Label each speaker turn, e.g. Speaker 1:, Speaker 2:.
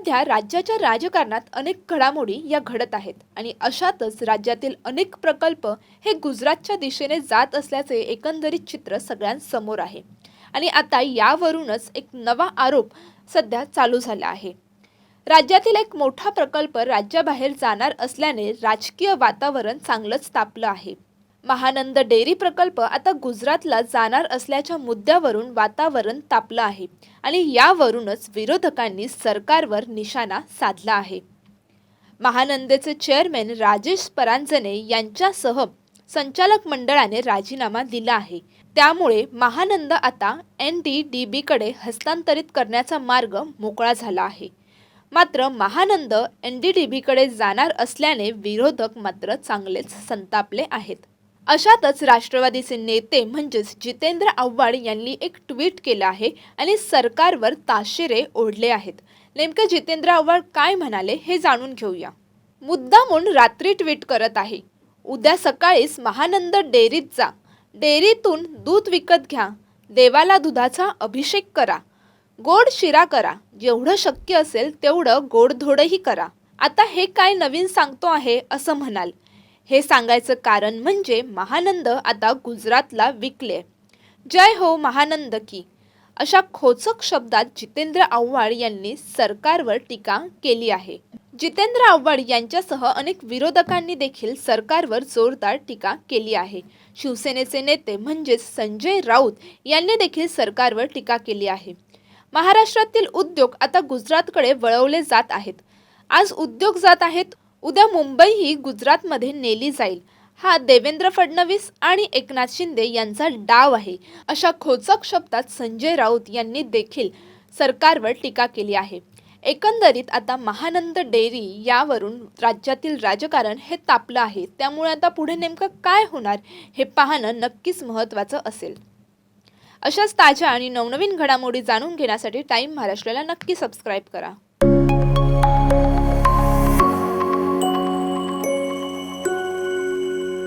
Speaker 1: सध्या राज्याच्या राजकारणात अनेक घडामोडी या घडत आहेत आणि अशातच राज्यातील अनेक प्रकल्प हे गुजरातच्या दिशेने जात असल्याचे एकंदरीत चित्र सगळ्यांसमोर आहे. आणि आता यावरूनच एक नवा आरोप सध्या चालू झाला आहे. राज्यातील एक मोठा प्रकल्प राज्याबाहेर जाणार असल्याने राजकीय वातावरण चांगलंच तापलं आहे. महानंद डेअरी प्रकल्प आता गुजरातला जाणार असल्याच्या मुद्द्यावरून वातावरण तापलं आहे आणि यावरूनच विरोधकांनी सरकारवर निशाणा साधला आहे. महानंदेचे चेअरमॅन राजेश परांजने यांच्यासह संचालक मंडळाने राजीनामा दिला आहे. त्यामुळे महानंद आता एन डी डी बीकडे हस्तांतरित करण्याचा मार्ग मोकळा झाला आहे. मात्र महानंद एन डी डी बीकडे जाणार असल्याने विरोधक मात्र चांगलेच संतापले आहेत. अशातच राष्ट्रवादीचे नेते म्हणजेच जितेंद्र आव्हाड यांनी एक ट्विट केलं आहे आणि सरकारवर ताशेरे ओढले आहेत. नेमके जितेंद्र आव्हाड काय म्हणाले हे जाणून घेऊया. मुद्दामून रात्री ट्विट करत आहे. उद्या सकाळीच महानंद डेअरीत जा. डेअरीतून दूध विकत घ्या. देवाला दुधाचा अभिषेक करा. गोड शिरा करा. जेवढं शक्य असेल तेवढं गोडधोडही करा. आता हे काय नवीन सांगतो आहे असं म्हणाल. हे सांगायचं कारण म्हणजे महानंद आता गुजरातला विकले. जय हो महानंद की. अशा खोचक शब्दात जितेंद्र आव्हाड यांनी सरकारवर टीका केली आहे. जितेंद्र आव्हाड यांच्यासह अनेक विरोधकांनी देखील सरकारवर जोरदार टीका केली आहे. शिवसेनेचे नेते म्हणजेच संजय राऊत यांनी देखील सरकारवर टीका केली आहे. महाराष्ट्रातील उद्योग आता गुजरातकडे वळवले जात आहेत. आज उद्योग जात आहेत उद्या मुंबई ही गुजरातमध्ये नेली जाईल. हा देवेंद्र फडणवीस आणि एकनाथ शिंदे यांचा डाव आहे. अशा खोचक शब्दात संजय राऊत यांनी देखील सरकारवर टीका केली आहे. एकंदरीत आता महानंद डेअरी यावरून राज्यातील राजकारण हे तापलं आहे. त्यामुळे आता पुढे नेमकं काय होणार हे पाहणं नक्कीच महत्त्वाचं असेल. अशाच ताज्या आणि नवनवीन घडामोडी जाणून घेण्यासाठी टाईम महाराष्ट्राला नक्की सबस्क्राईब करा.